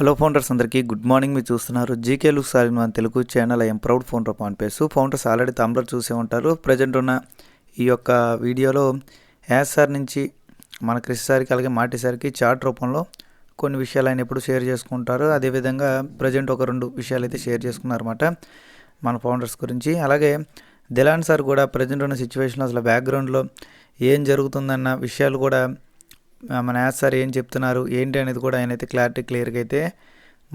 Hello founders అందరికీ good morning మీరు చూస్తున్నారు జీకే లుక్ సాలిన్ మన Telugu channel I'm proud founder on face founders already తమ్లర్ చూసే ఉంటారు. ప్రజెంట్ ఉన్న ఈ యొక్క వీడియోలో యాస్ సార్ నుంచి మన క్రిష్ సార్కి అలాగే మాటి సార్కి చార్ట్ రూపంలో కొన్ని విషయాలు ఆయన ఎప్పుడు షేర్ చేసుకుంటారు. అదేవిధంగా ప్రజెంట్ ఒక రెండు విషయాలు అయితే షేర్ చేసుకున్నారన్నమాట మన ఫౌండర్స్ గురించి. అలాగే దిలాన్ సార్ కూడా ప్రజెంట్ ఉన్న సిచ్యువేషన్లో అసలు బ్యాక్గ్రౌండ్లో ఏం జరుగుతుందన్న విషయాలు కూడా మన యాజ్ సార్ ఏం చెప్తున్నారు ఏంటి అనేది కూడా ఆయన అయితే క్లారిటీ క్లియర్గా అయితే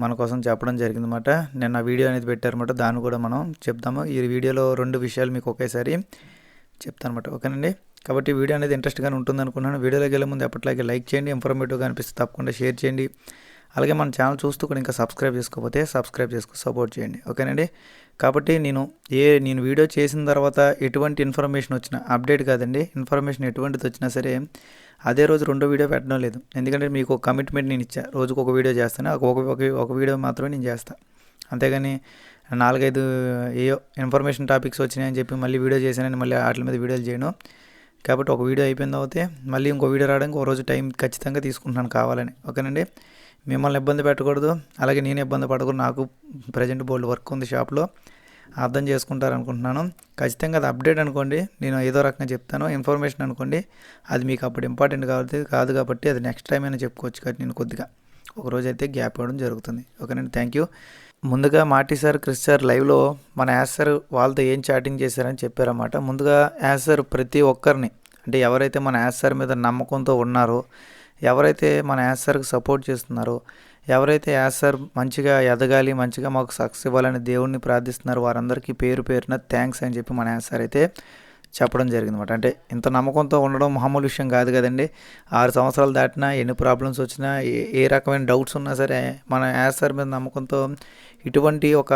మన కోసం చెప్పడం జరిగిందన్నమాట. నిన్న వీడియో అనేది పెట్టారన్నమాట దాన్ని కూడా మనం చెప్తాము ఈ వీడియోలో రెండు విషయాలు మీకు ఒకేసారి చెప్తాను అనమాట ఓకేనండి? కాబట్టి వీడియో అనేది ఇంట్రెస్ట్గానే ఉంటుంది అనుకున్నాను వీడియోలోకి వెళ్ళే ముందు ఎప్పటిలాగే లైక్ చేయండి ఇన్ఫర్మేటివ్గా అనిపిస్తే తప్పకుండా షేర్ చేయండి. అలాగే మన ఛానల్ చూస్తూ కూడా ఇంకా సబ్స్క్రైబ్ చేసుకోకపోతే సబ్స్క్రైబ్ చేసుకో సపోర్ట్ చేయండి ఓకేనండి? కాబట్టి నేను ఏ నేను వీడియో చేసిన తర్వాత ఎటువంటి ఇన్ఫర్మేషన్ వచ్చినా అప్డేట్ కాదండి ఇన్ఫర్మేషన్ ఎటువంటిది వచ్చినా సరే అదే రోజు రెండో వీడియో పెట్టడం లేదు. ఎందుకంటే మీకు ఒక కమిట్మెంట్ నేను ఇచ్చా. రోజుకు ఒక వీడియో చేస్తాను. ఒక ఒక- ఒక వీడియో మాత్రమే నేను చేస్తాను అంతేగాని నాలుగైదు ఏయో ఇన్ఫర్మేషన్ టాపిక్స్ వచ్చినాయని చెప్పి మళ్ళీ వీడియో చేశానని మళ్ళీ వాటి మీద వీడియోలు చేయను. కాబట్టి ఒక వీడియో అయిపోయిన తర్వాత మళ్ళీ ఇంకో వీడియో రావడానికి ఒక రోజు టైం ఖచ్చితంగా తీసుకుంటున్నాను కావాలని. ఓకేనండి? మిమ్మల్ని ఇబ్బంది పెట్టకూడదు. అలాగే నేను ఇబ్బంది పడకూడదు. నాకు ప్రజెంట్ బోల్డ్ వర్క్ ఉంది షాప్లో అర్థం చేసుకుంటారు అనుకుంటున్నాను ఖచ్చితంగా అది అప్డేట్ అనుకోండి. నేను ఏదో రకంగా చెప్తాను. ఇన్ఫర్మేషన్ అనుకోండి. అది మీకు అప్పుడు ఇంపార్టెంట్ కాబట్టి కాదు కాబట్టి అది నెక్స్ట్ టైం అయినా చెప్పుకోవచ్చు కాబట్టి నేను కొద్దిగా ఒక రోజు అయితే గ్యాప్ ఇవ్వడం జరుగుతుంది. ఓకేనండి? థ్యాంక్ యూ ముందుగా మాటి సార్ క్రిస్ సార్ లైవ్లో మన యాస్ సార్ వాళ్ళతో ఏం చాటింగ్ చేశారని చెప్పారన్నమాట. ముందుగా యాస్ సార్ ప్రతి ఒక్కరిని అంటే ఎవరైతే మన యాస్ సార్ మీద నమ్మకంతో ఉన్నారో ఎవరైతే మన యాస్ సార్కి సపోర్ట్ చేస్తున్నారో ఎవరైతే యాస్ సార్ మంచిగా ఎదగాలి మంచిగా మాకు సక్సెస్ ఇవ్వాలని దేవుణ్ణి ప్రార్థిస్తున్నారు వారందరికీ పేరు పేరున థ్యాంక్స్ అని చెప్పి మన యాస్ సార్ అయితే చెప్పడం జరిగిందన్నమాట. అంటే ఇంత నమ్మకంతో ఉండడం మామూలు విషయం కాదు కదండి. ఆరు సంవత్సరాలు దాటినా ఎన్ని ప్రాబ్లమ్స్ వచ్చినా ఏ ఏ రకమైన డౌట్స్ ఉన్నా సరే మన యాస్ సార్ మీద నమ్మకంతో ఇటువంటి ఒక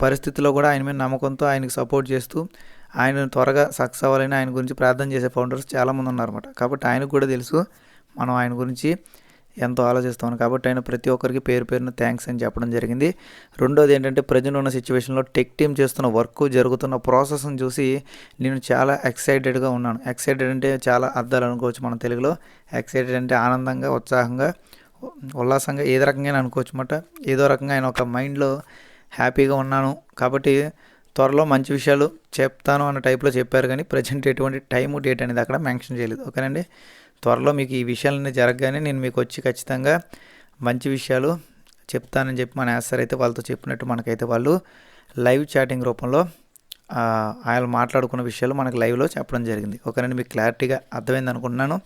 పరిస్థితిలో కూడా ఆయన మీద నమ్మకంతో ఆయనకు సపోర్ట్ చేస్తూ ఆయన త్వరగా సక్సెస్ అవ్వాలని ఆయన గురించి ప్రార్థన చేసే ఫౌండర్స్ చాలామంది ఉన్నారన్నమాట. కాబట్టి ఆయనకు కూడా తెలుసు మనం ఆయన గురించి ఎంతో ఆలోచిస్తాను కాబట్టి ఆయన ప్రతి ఒక్కరికి పేరు పేరున థ్యాంక్స్ అని చెప్పడం జరిగింది. రెండోది ఏంటంటే ప్రజెంట్ ఉన్న సిచ్యువేషన్లో టెక్ టీమ్ చేస్తున్న వర్క్ జరుగుతున్న ప్రాసెస్ని చూసి నేను చాలా ఎక్సైటెడ్గా ఉన్నాను. ఎక్సైటెడ్ అంటే చాలా అర్థాలు అనుకోవచ్చు మన తెలుగులో. ఎక్సైటెడ్ అంటే ఆనందంగా ఉత్సాహంగా ఉల్లాసంగా ఏదో రకంగా అనుకోవచ్చు అన్నమాట. ఏదో రకంగా ఆయన ఒక మైండ్లో హ్యాపీగా ఉన్నాను. కాబట్టి త్వరలో మంచి విషయాలు చెప్తాను అన్న టైప్లో చెప్పారు కానీ ప్రజెంట్ ఎటువంటి టైము డేట్ అనేది అక్కడ మెన్షన్ చేయలేదు. ఓకేనండి? త్వరలో మీకు ఈ విషయాలన్నీ జరగగానే నేను మీకు వచ్చి ఖచ్చితంగా మంచి విషయాలు చెప్తానని చెప్పి మన యాసర్ అయితే వాళ్ళతో చెప్పినట్టు మనకైతే వాళ్ళు లైవ్ చాటింగ్ రూపంలో ఆయన మాట్లాడుకున్న విషయాలు మనకు లైవ్లో చెప్పడం జరిగింది. ఓకేనండి మీకు క్లారిటీగా అర్థమైంది అనుకుంటున్నాను.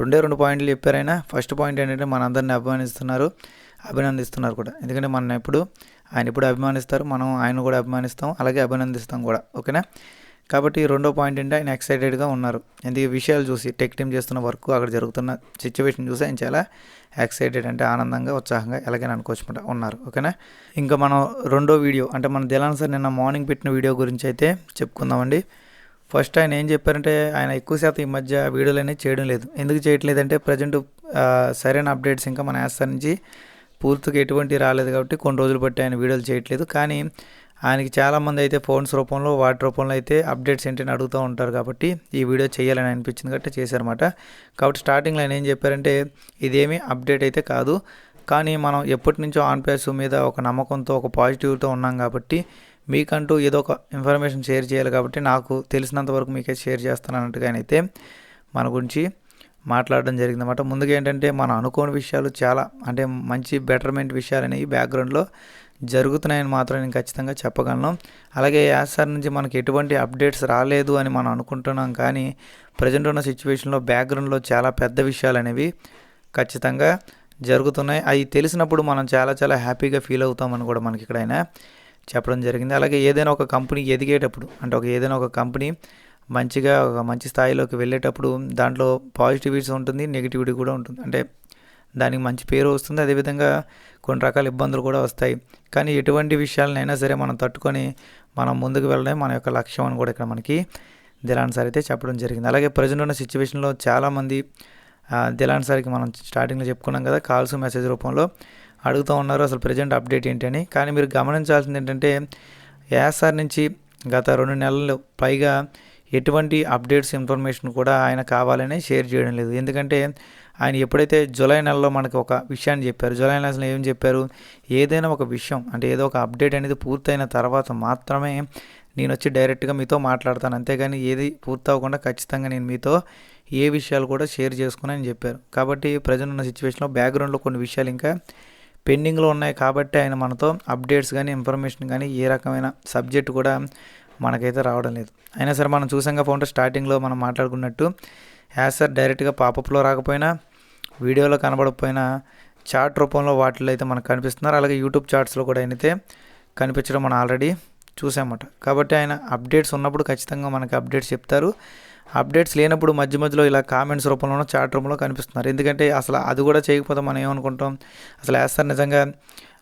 రెండే రెండు పాయింట్లు చెప్పారైనా ఫస్ట్ పాయింట్ ఏంటంటే మనందరిని అభిమానిస్తున్నారు అభినందిస్తున్నారు కూడా. ఎందుకంటే మన ఎప్పుడు ఆయన ఎప్పుడు అభిమానిస్తారు మనం ఆయన కూడా అభిమానిస్తాం అలాగే అభినందిస్తాం కూడా. ఓకేనా? కాబట్టి రెండో పాయింట్ ఏంటి ఆయన ఎక్సైటెడ్గా ఉన్నారు. ఎందుకంటే విషయాలు చూసి టెక్ టీమ్ చేస్తున్న వర్క్ అక్కడ జరుగుతున్న సిచ్యువేషన్ చూసి ఆయన చాలా ఎక్సైటెడ్ అంటే ఆనందంగా ఉత్సాహంగా ఎలాగైనా అనుకోవచ్చుకుంటా ఉన్నారు. ఓకేనా? ఇంకా మనం రెండో వీడియో అంటే మన దిలాన్ సార్ నిన్న మార్నింగ్ పెట్టిన వీడియో గురించి అయితే చెప్పుకుందామండి. ఫస్ట్ ఆయన ఏం చెప్పారంటే ఆయన ఎక్కువ శాతం ఈ మధ్య వీడియోలు అనేది చేయడం లేదు. ఎందుకు చేయట్లేదంటే ప్రజెంట్ సరైన అప్డేట్స్ ఇంకా మన యాస్టర్ నుంచి పూర్తిగా ఎటువంటి రాలేదు కాబట్టి కొన్ని రోజులు బట్టి ఆయన వీడియోలు చేయట్లేదు. కానీ ఆయనకి చాలామంది అయితే ఫోన్స్ రూపంలో వాటి రూపంలో అయితే అప్డేట్స్ ఏంటని అడుగుతూ ఉంటారు కాబట్టి ఈ వీడియో చేయాలని అనిపించింది కాబట్టి చేశారన్నమాట. కాబట్టి స్టార్టింగ్లో ఆయన ఏం చెప్పారంటే ఇదేమీ అప్డేట్ అయితే కాదు కానీ మనం ఎప్పటి నుంచో ఆన్పేస్ మీద ఒక నమ్మకంతో ఒక పాజిటివ్తో ఉన్నాం కాబట్టి మీకంటూ ఏదో ఒక ఇన్ఫర్మేషన్ షేర్ చేయాలి కాబట్టి నాకు తెలిసినంత వరకు మీకే షేర్ చేస్తాను అన్నట్టుగానైతే మన గురించి మాట్లాడడం జరిగిందన్నమాట ముందుగా ఏంటంటే మనం అనుకోని విషయాలు చాలా అంటే మంచి బెటర్మెంట్ విషయాలు అనేవి బ్యాక్గ్రౌండ్లో జరుగుతున్నాయని మాత్రం నేను ఖచ్చితంగా చెప్పగలను. అలాగే యాస్ సార్ నుంచి మనకి ఎటువంటి అప్డేట్స్ రాలేదు అని మనం అనుకుంటున్నాం కానీ ప్రజెంట్ ఉన్న సిచ్యువేషన్లో బ్యాక్గ్రౌండ్లో చాలా పెద్ద విషయాలు అనేవి ఖచ్చితంగా జరుగుతున్నాయి. అవి తెలిసినప్పుడు మనం చాలా చాలా హ్యాపీగా ఫీల్ అవుతామని కూడా మనకి ఇక్కడైనా చెప్పడం జరిగింది. అలాగే ఏదైనా ఒక కంపెనీ ఎదిగేటప్పుడు అంటే ఒక ఏదైనా ఒక కంపెనీ మంచిగా ఒక మంచి స్థాయిలోకి వెళ్ళేటప్పుడు దాంట్లో పాజిటివిటీస్ ఉంటుంది నెగిటివిటీ కూడా ఉంటుంది. అంటే దానికి మంచి పేరు వస్తుంది. అదేవిధంగా కొన్ని రకాల ఇబ్బందులు కూడా వస్తాయి. కానీ ఎటువంటి విషయాలనైనా సరే మనం తట్టుకొని మనం ముందుకు వెళ్ళడం మన యొక్క లక్ష్యం అని కూడా ఇక్కడ మనకి దిలాన్ సార్ అయితే చెప్పడం జరిగింది. అలాగే ప్రజెంట్ ఉన్న సిచ్యువేషన్లో చాలామంది ఆ, దిలాన్ సార్కి మనం స్టార్టింగ్లో చెప్పుకున్నాం కదా కాల్స్ మెసేజ్ రూపంలో అడుగుతూ ఉన్నారు అసలు ప్రజెంట్ అప్డేట్ ఏంటి అని కానీ మీరు గమనించాల్సింది ఏంటంటే యాస్ సార్ నుంచి గత రెండు నెలలు పైగా ఎటువంటి అప్డేట్స్ ఇన్ఫర్మేషన్ కూడా ఆయన కావాలని షేర్ చేయడం లేదు. ఎందుకంటే ఆయన ఎప్పుడైతే జూలై నెలలో మనకు ఒక విషయాన్ని చెప్పారు జూలై నెలలో ఏం చెప్పారు? ఏదైనా ఒక విషయం అంటే ఏదో ఒక అప్డేట్ అనేది పూర్తయిన తర్వాత మాత్రమే నేను వచ్చి డైరెక్ట్గా మీతో మాట్లాడతాను. అంతేగాని ఏది పూర్తి అవ్వకుండా ఖచ్చితంగా నేను మీతో ఏ విషయాలు కూడా షేర్ చేసుకుని చెప్పారు. కాబట్టి ప్రజెంట్ ఉన్న సిచ్యువేషన్లో బ్యాక్గ్రౌండ్లో కొన్ని విషయాలు ఇంకా పెండింగ్లో ఉన్నాయి. కాబట్టి ఆయన మనతో అప్డేట్స్ కానీ ఇన్ఫర్మేషన్ కానీ ఏ రకమైన సబ్జెక్ట్ కూడా మనకైతే రావడం లేదు. అయినా సరే మనం చూసాంగా ఫోన్ స్టార్టింగ్లో మనం మాట్లాడుకున్నట్టు యాసర్ సార్ డైరెక్ట్గా పాపప్లో రాకపోయినా వీడియోలో కనబడకపోయినా చాట్ రూపంలో వాటిలో అయితే మనకు కనిపిస్తున్నారు. అలాగే యూట్యూబ్ చాట్స్లో కూడా అయితే కనిపించడం మనం ఆల్రెడీ చూసామట కాబట్టి ఆయన అప్డేట్స్ ఉన్నప్పుడు ఖచ్చితంగా మనకి అప్డేట్స్ చెప్తారు. అప్డేట్స్ లేనప్పుడు మధ్య మధ్యలో ఇలా కామెంట్స్ రూపంలోనో చాట్ రూపంలో కనిపిస్తున్నారు. ఎందుకంటే అసలు అది కూడా చేయకపోతే మనం ఏమనుకుంటాం? అసలు యాసర్ నిజంగా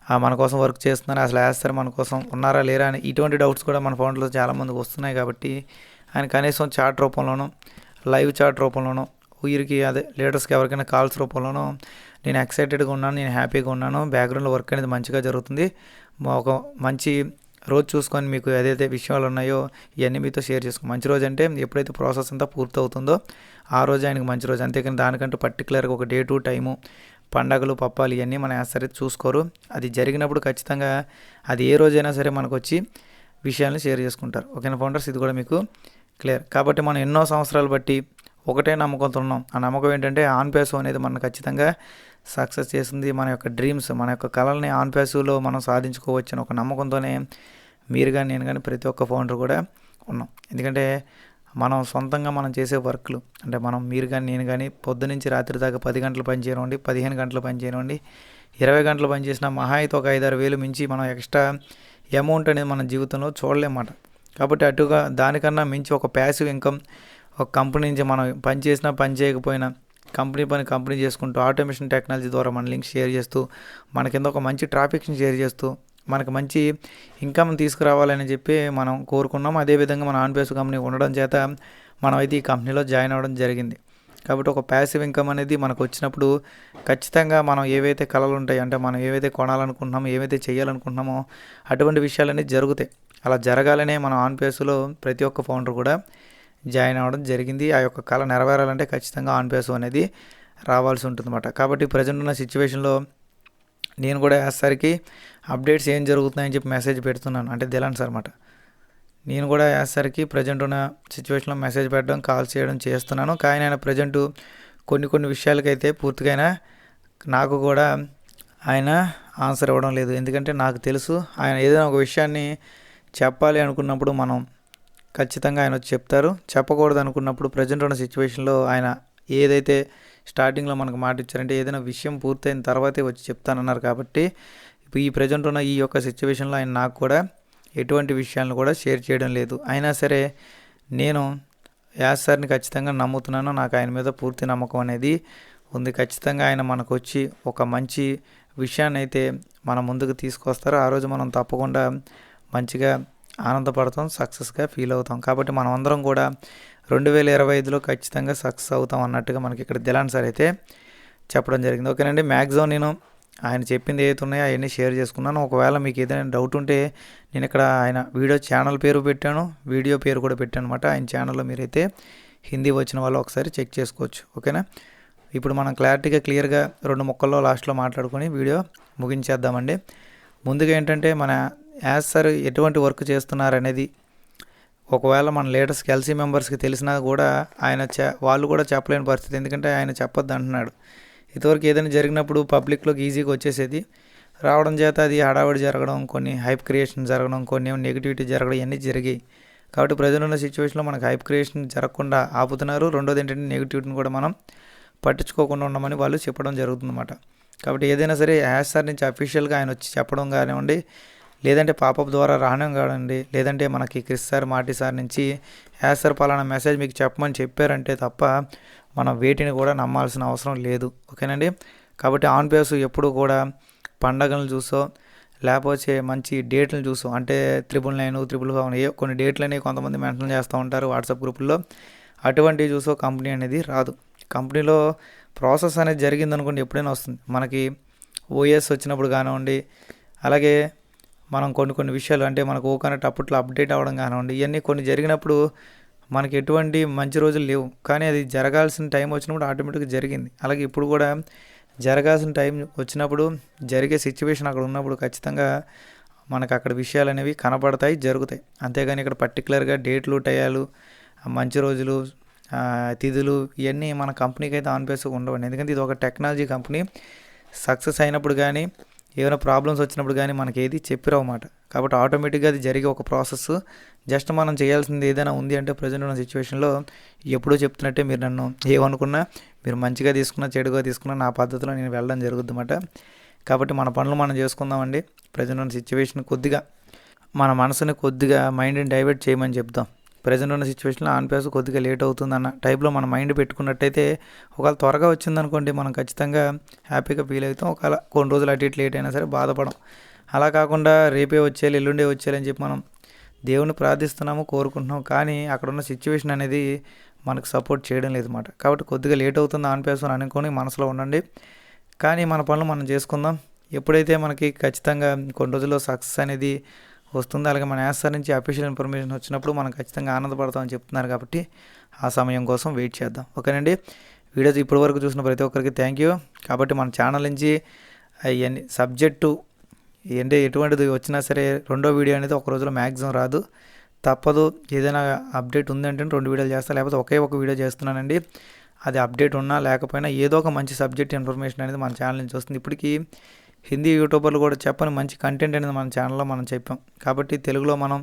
మన కోసం వర్క్ చేస్తున్నారు అసలు వేస్తారు మన కోసం ఉన్నారా లేరా అని ఇటువంటి డౌట్స్ కూడా మన ఫోన్లో చాలామందికి వస్తున్నాయి కాబట్టి ఆయన కనీసం చాట్ రూపంలోనూ లైవ్ చాట్ రూపంలోనూ ఊరికి అదే లీడర్స్కి ఎవరికైనా కాల్స్ రూపంలోనూ నేను ఎక్సైటెడ్గా ఉన్నాను నేను హ్యాపీగా ఉన్నాను బ్యాక్గ్రౌండ్లో వర్క్ అనేది మంచిగా జరుగుతుంది. ఒక మంచి రోజు చూసుకొని మీకు ఏదైతే విషయాలు ఉన్నాయో ఇవన్నీ మీతో షేర్ చేసుకో మంచి రోజు అంటే ఎప్పుడైతే ప్రాసెస్ అంతా పూర్తవుతుందో ఆ రోజు ఆయనకు మంచి రోజు. అంతేకాని దానికంటే పర్టికులర్గా ఒక డే టు టైము పండగలు పప్పాలు ఇవన్నీ మనం సరే చూసుకోరు. అది జరిగినప్పుడు ఖచ్చితంగా అది ఏ రోజైనా సరే మనకు వచ్చి విషయాలను షేర్ చేసుకుంటారు. ఓకేనా ఫౌండర్స్? ఇది కూడా మీకు క్లియర్. కాబట్టి మనం ఎన్నో సంవత్సరాలు బట్టి ఒకటే నమ్మకంతో ఉన్నాం. ఆ నమ్మకం ఏంటంటే ఆన్ పేసు అనేది మనం ఖచ్చితంగా సక్సెస్ చేసింది. మన యొక్క డ్రీమ్స్ మన యొక్క కళల్ని ఆన్ పేసులో మనం సాధించుకోవచ్చు అని ఒక నమ్మకంతోనే మీరు కానీ నేను కానీ ప్రతి ఒక్క ఫౌండర్ కూడా ఉన్నాం. ఎందుకంటే మనం సొంతంగా మనం చేసే వర్క్లు. అంటే మనం మీరు కానీ నేను కానీ పొద్దు నుంచి రాత్రి దాకా పది గంటలు పని చేయనివ్వండి పదిహేను గంటలు పని చేయనివ్వండి ఇరవై గంటలు పని చేసిన మహా అయితే ఒక ఐదారు వేలు మించి మనం ఎక్స్ట్రా అమౌంట్ అనేది మన జీవితంలో చూడలేమాట కాబట్టి అటుగా దానికన్నా మించి ఒక ప్యాసివ్ ఇన్కమ్ ఒక కంపెనీ నుంచి మనం పని చేసినా పని చేయకపోయినా కంపెనీ పని కంపెనీ చేసుకుంటూ ఆటోమేషన్ టెక్నాలజీ ద్వారా మన లింక్ షేర్ చేస్తూ మన కింద ఒక మంచి ట్రాఫిక్ని షేర్ చేస్తూ మనకు మంచి ఇన్కమ్ తీసుకురావాలని చెప్పి మనం కోరుకున్నాం. అదేవిధంగా మన ఆన్బేస్ కంపెనీ ఉండడం చేత మనం అయితే ఈ కంపెనీలో జాయిన్ అవ్వడం జరిగింది. కాబట్టి ఒక ప్యాసివ్ ఇన్కమ్ అనేది మనకు వచ్చినప్పుడు ఖచ్చితంగా మనం ఏవైతే కళలు ఉంటాయి అంటే మనం ఏవైతే కొనాలనుకుంటున్నామో ఏవైతే చేయాలనుకుంటున్నామో అటువంటి విషయాలన్నీ జరుగుతాయి. అలా జరగాలనే మనం ఆన్ పేసులో ప్రతి ఒక్క ఫౌండర్ కూడా జాయిన్ అవ్వడం జరిగింది. ఆ యొక్క కళ నెరవేరాలంటే ఖచ్చితంగా ఆన్ పేసు అనేది రావాల్సి ఉంటుందన్నమాట. కాబట్టి ప్రజెంట్ ఉన్న సిచ్యువేషన్లో నేను కూడా వేసరికి అప్డేట్స్ ఏం జరుగుతున్నాయని చెప్పి మెసేజ్ పెడుతున్నాను. అంటే దిలాన్స్ సార్ అనమాట నేను కూడా వేసరికి ప్రజెంట్ ఉన్న సిచ్యువేషన్లో మెసేజ్ పెట్టడం కాల్ చేయడం చేస్తున్నాను. కానీ ఆయన ప్రజెంట్ కొన్ని కొన్ని విషయాలకైతే పూర్తిగా నాకు కూడా ఆయన ఆన్సర్ ఇవ్వడం లేదు. ఎందుకంటే నాకు తెలుసు ఆయన ఏదైనా ఒక విషయాన్ని చెప్పాలి అనుకున్నప్పుడు మనం ఖచ్చితంగా ఆయన వచ్చి చెప్తారు. చెప్పకూడదు అనుకున్నప్పుడు ప్రజెంట్ ఉన్న సిచ్యువేషన్లో ఆయన ఏదైతే స్టార్టింగ్లో మనకు మాట ఇచ్చారంటే ఏదైనా విషయం పూర్తయిన తర్వాతే వచ్చి చెప్తానన్నారు కాబట్టి ఇప్పుడు ఈ ప్రజెంట్ ఉన్న ఈ యొక్క సిచ్యువేషన్లో ఆయన నాకు కూడా ఎటువంటి విషయాలను కూడా షేర్ చేయడం లేదు. అయినా సరే నేను యాస్ సార్ని ఖచ్చితంగా నమ్ముతున్నాను. నాకు ఆయన మీద పూర్తి నమ్మకం అనేది ఉంది. ఖచ్చితంగా ఆయన మనకు వచ్చి ఒక మంచి విషయాన్ని అయితే మన ముందుకు తీసుకొస్తారో. ఆ రోజు మనం తప్పకుండా మంచిగా ఆనందపడతాం సక్సెస్గా ఫీల్ అవుతాం. కాబట్టి మనం అందరం కూడా రెండు వేల ఇరవై ఐదులో ఖచ్చితంగా సక్సెస్ అవుతాం అన్నట్టుగా మనకి ఇక్కడ దిలాన్ సార్ అయితే చెప్పడం జరిగింది. ఓకేనండి మ్యాక్సిమం నేను ఆయన చెప్పింది ఏదైతే ఉన్నాయో అవన్నీ షేర్ చేసుకున్నాను. ఒకవేళ మీకు ఏదైనా డౌట్ ఉంటే నేను ఇక్కడ ఆయన వీడియో ఛానల్ పేరు పెట్టాను వీడియో పేరు కూడా పెట్టాను అనమాట ఆయన ఛానల్లో మీరైతే హిందీ వచ్చిన వాళ్ళు ఒకసారి చెక్ చేసుకోవచ్చు. ఓకేనా? ఇప్పుడు మనం క్లారిటీగా క్లియర్గా రెండు ముక్కల్లో లాస్ట్లో మాట్లాడుకొని వీడియో ముగించేద్దామండి. ముందుగా ఏంటంటే మన యాజ్ సార్ ఎటువంటి వర్క్ చేస్తున్నారనేది ఒకవేళ మన లీడర్స్ ఎల్సీ మెంబర్స్కి తెలిసినా కూడా ఆయన చే వాళ్ళు కూడా చెప్పలేని పరిస్థితి. ఎందుకంటే ఆయన చెప్పొద్దు అంటున్నాడు. ఇంతవరకు ఏదైనా జరిగినప్పుడు పబ్లిక్లోకి ఈజీగా వచ్చేసేది. రావడం చేత అది హడావిడి జరగడం కొన్ని హైప్ క్రియేషన్ జరగడం కొన్ని నెగిటివిటీ జరగడం ఇవన్నీ జరిగాయి. కాబట్టి ప్రజలున్న సిచ్యువేషన్లో మనకు హైప్ క్రియేషన్ జరగకుండా ఆపుతున్నారు. రెండోది ఏంటంటే నెగిటివిటీని కూడా మనం పట్టించుకోకుండా ఉండమని వాళ్ళు చెప్పడం జరుగుతుందన్నమాట. కాబట్టి ఏదైనా సరే యాస్ సార్ నుంచి అఫీషియల్గా ఆయన వచ్చి చెప్పడం కానివ్వండి లేదంటే పాపప్ ద్వారా రావడం కాడండి లేదంటే మనకి క్రిస్ సార్ మాటి సార్ నుంచి యాజ్ సార్ పలానా మెసేజ్ మీకు చెప్పమని చెప్పారంటే తప్ప మనం వేటిని కూడా నమ్మాల్సిన అవసరం లేదు. ఓకేనండి? కాబట్టి ఆన్ పేస్ ఎప్పుడు కూడా పండగలను చూసో లేకపోతే మంచి డేట్లను చూసో అంటే త్రిపుల్ నైన్ త్రిపుల్ ఫైవ్ ఏ కొన్ని డేట్లని కొంతమంది మెన్షన్ చేస్తూ ఉంటారు వాట్సాప్ గ్రూపుల్లో. అటువంటివి చూసో కంపెనీ అనేది రాదు. కంపెనీలో ప్రాసెస్ అనేది జరిగిందనుకోండి ఎప్పుడైనా వస్తుంది. మనకి ఓఎస్ వచ్చినప్పుడు కానివ్వండి అలాగే మనం కొన్ని కొన్ని విషయాలు అంటే మనకు ఓకనట్ అప్పట్లో అప్డేట్ అవ్వడం కానివ్వండి ఇవన్నీ కొన్ని జరిగినప్పుడు మనకి ఎటువంటి మంచి రోజులు లేవు. కానీ అది జరగాల్సిన టైం వచ్చినప్పుడు ఆటోమేటిక్గా జరిగింది. అలాగే ఇప్పుడు కూడా జరగాల్సిన టైం వచ్చినప్పుడు జరిగే సిచ్యువేషన్ అక్కడ ఉన్నప్పుడు ఖచ్చితంగా మనకు అక్కడ విషయాలు అనేవి కనపడతాయి జరుగుతాయి. అంతేగాని ఇక్కడ పర్టికులర్గా డేట్లు టయాలు మంచి రోజులు తిథులు ఇవన్నీ మన కంపెనీకి అయితే ఆన్ బేస్గా ఉండవండి. ఎందుకంటే ఇది ఒక టెక్నాలజీ కంపెనీ. సక్సెస్ అయినప్పుడు కానీ ఏమైనా ప్రాబ్లమ్స్ వచ్చినప్పుడు కానీ మనకి ఏది చెప్పిరావు అన్నమాట. కాబట్టి ఆటోమేటిక్గా అది జరిగే ఒక ప్రాసెస్ జస్ట్ మనం చేయాల్సింది ఏదైనా ఉంది అంటే ప్రజెంట్ ఉన్న సిచ్యువేషన్లో ఎప్పుడూ చెప్తున్నట్టే మీరు నన్ను ఏమనుకున్నా మీరు మంచిగా తీసుకున్నా చెడుగా తీసుకున్నా నా పద్ధతిలో నేను వెళ్ళడం జరుగుద్ది అన్నమాట. కాబట్టి మన పనులు మనం చేసుకుందామండి ప్రజెంట్ ఉన్న సిచ్యువేషన్ కొద్దిగా మన మనసుని కొద్దిగా మైండ్ని డైవర్ట్ చేయమని చెప్తాం ప్రజెంట్ ఉన్న సిచ్యువేషన్లో ఆన్ పేస్ కొద్దిగా లేట్ అవుతుందన్న టైప్లో మన మైండ్ పెట్టుకున్నట్టయితే ఒకవేళ త్వరగా వచ్చిందనుకోండి మనం ఖచ్చితంగా హ్యాపీగా ఫీల్ అవుతాం. ఒకవేళ కొన్ని రోజులు అటు ఇటు లేట్ అయినా సరే బాధపడం. అలా కాకుండా రేపే వచ్చేయాలి ఎల్లుండే వచ్చేయాలి అని చెప్పి మనం దేవుని ప్రార్థిస్తున్నాము కోరుకుంటున్నాం కానీ అక్కడ ఉన్న సిచ్యువేషన్ అనేది మనకు సపోర్ట్ చేయడం లేదు మాట కాబట్టి కొద్దిగా లేట్ అవుతుంది ఆన్ అని అనుకొని మనసులో ఉండండి. కానీ మన పనులు మనం చేసుకుందాం. ఎప్పుడైతే మనకి ఖచ్చితంగా కొన్ని రోజుల్లో సక్సెస్ అనేది వస్తుంది. అలాగే మన యాసర్ నుంచి అఫీషియల్ ఇన్ఫర్మేషన్ వచ్చినప్పుడు మనం ఖచ్చితంగా ఆనందపడతామని చెప్తున్నారు కాబట్టి ఆ సమయం కోసం వెయిట్ చేద్దాం. ఓకేనండి? వీడియోస్ ఇప్పటి వరకు చూసిన ప్రతి ఒక్కరికి థ్యాంక్ యూ. కాబట్టి మన ఛానల్ నుంచి అవన్నీ సబ్జెక్టు అంటే ఎటువంటిది వచ్చినా సరే రెండో వీడియో అనేది ఒక రోజులో మ్యాక్సిమం రాదు. తప్పదు. ఏదైనా అప్డేట్ ఉందంటే రెండు వీడియోలు చేస్తా లేకపోతే ఒకే ఒక వీడియో చేస్తున్నానండి. అది అప్డేట్ ఉన్నా లేకపోయినా ఏదో ఒక మంచి సబ్జెక్ట్ ఇన్ఫర్మేషన్ అనేది మన ఛానల్ నుంచి వస్తుంది. ఇప్పటికీ హిందీ యూట్యూబర్లు కూడా చెప్పని మంచి కంటెంట్ అనేది మన ఛానల్లో మనం చెప్పాం. కాబట్టి తెలుగులో మనం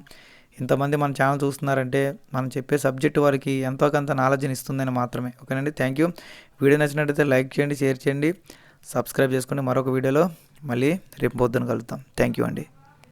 ఇంతమంది మన ఛానల్ చూస్తున్నారంటే మనం చెప్పే సబ్జెక్ట్ వారికి ఎంతో కొంత నాలెడ్జ్ని ఇస్తుందని మాత్రమే. ఓకేనండి? థ్యాంక్ యూ వీడియో నచ్చినట్టయితే లైక్ చేయండి షేర్ చేయండి సబ్స్క్రైబ్ చేసుకోండి మరొక వీడియోలో మళ్ళీ రేపు పొద్దున కలుద్దాం. థ్యాంక్ యూ అండి.